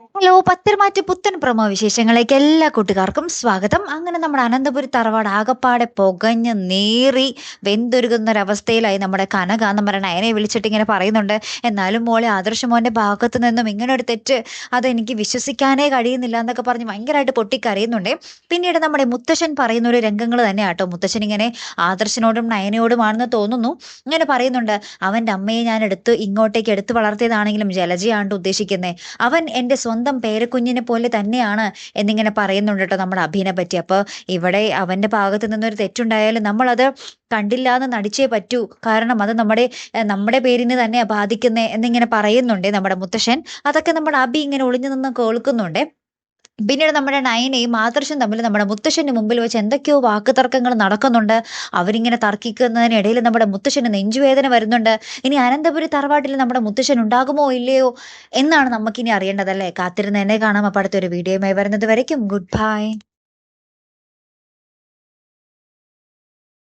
Hello പത്തിരമാറ്റ് പുത്തൻ promo വിശേഷങ്ങളിലേക്ക് എല്ലാ കൂട്ടുകാർക്കും സ്വാഗതം. അങ്ങനെ നമ്മുടെ അനന്തപുരി തറവാട് ആകപ്പാടെ പുകഞ്ഞ് നേറി വെന്തുരുകുന്നൊരവസ്ഥയിലായി നമ്മുടെ കനക നമ്മുടെ നയനെ വിളിച്ചിട്ട് ഇങ്ങനെ പറയുന്നുണ്ട്. എന്നാലും മോളെ ആദർശ മോന്റെ ഭാഗത്തു നിന്നും ഇങ്ങനെ ഒരു തെറ്റ് അതെനിക്ക് വിശ്വസിക്കാനേ കഴിയുന്നില്ല എന്നൊക്കെ പറഞ്ഞ് ഭയങ്കരമായിട്ട് പൊട്ടിക്കറിയുന്നുണ്ട് പിന്നീട് നമ്മുടെ മുത്തശ്ശൻ പറയുന്ന ഒരു രംഗങ്ങൾ തന്നെ ആട്ടോ മുത്തശ്ശൻ ഇങ്ങനെ ആദർശനോടും നയനയോടുമാണെന്ന് തോന്നുന്നു. ഇങ്ങനെ പറയുന്നുണ്ട് അവന്റെ അമ്മയെ ഞാൻ എടുത്ത് ഇങ്ങോട്ടേക്ക് എടുത്തു വളർത്തിയതാണെങ്കിലും ജലജയാണ്ട് ഉദ്ദേശിക്കുന്നത് അവൻ എന്റെ സ്വന്തം പേരക്കുഞ്ഞിനെ പോലെ തന്നെയാണ് എന്നിങ്ങനെ പറയുന്നുണ്ട് കേട്ടോ നമ്മുടെ അഭിനെ പറ്റി. അപ്പോൾ ഇവിടെ അവന്റെ ഭാഗത്ത് നിന്നൊരു തെറ്റുണ്ടായാലും നമ്മളത് കണ്ടില്ല എന്ന് നടിച്ചേ പറ്റൂ. കാരണം അത് നമ്മുടെ നമ്മുടെ പേരിന് തന്നെ ബാധിക്കുന്നേ എന്നിങ്ങനെ പറയുന്നുണ്ട് നമ്മുടെ മുത്തശ്ശൻ. അതൊക്കെ നമ്മുടെ അഭി ഇങ്ങനെ ഒളിഞ്ഞു നിന്ന് കേൾക്കുന്നുണ്ട്. പിന്നീട് നമ്മുടെ നയനയും ആദർശം തമ്മിൽ നമ്മുടെ മുത്തശ്ശന് മുമ്പിൽ വെച്ച് എന്തൊക്കെയോ വാക്കുതർക്കങ്ങൾ നടക്കുന്നുണ്ട്. അവരിങ്ങനെ തർക്കിക്കുന്നതിനിടയിൽ നമ്മുടെ മുത്തശ്ശന് നെഞ്ചുവേദന വരുന്നുണ്ട്. ഇനി അനന്തപുരി തറവാട്ടിൽ നമ്മുടെ മുത്തശ്ശൻ ഉണ്ടാകുമോ ഇല്ലയോ എന്നാണ് നമുക്കിനി അറിയേണ്ടതല്ലേ? കാത്തിരുന്ന് എന്നെ കാണാം. അപ്പോൾ അടുത്തൊരു വീഡിയോയുമായി വരുന്നത് വരയ്ക്കും. Good bye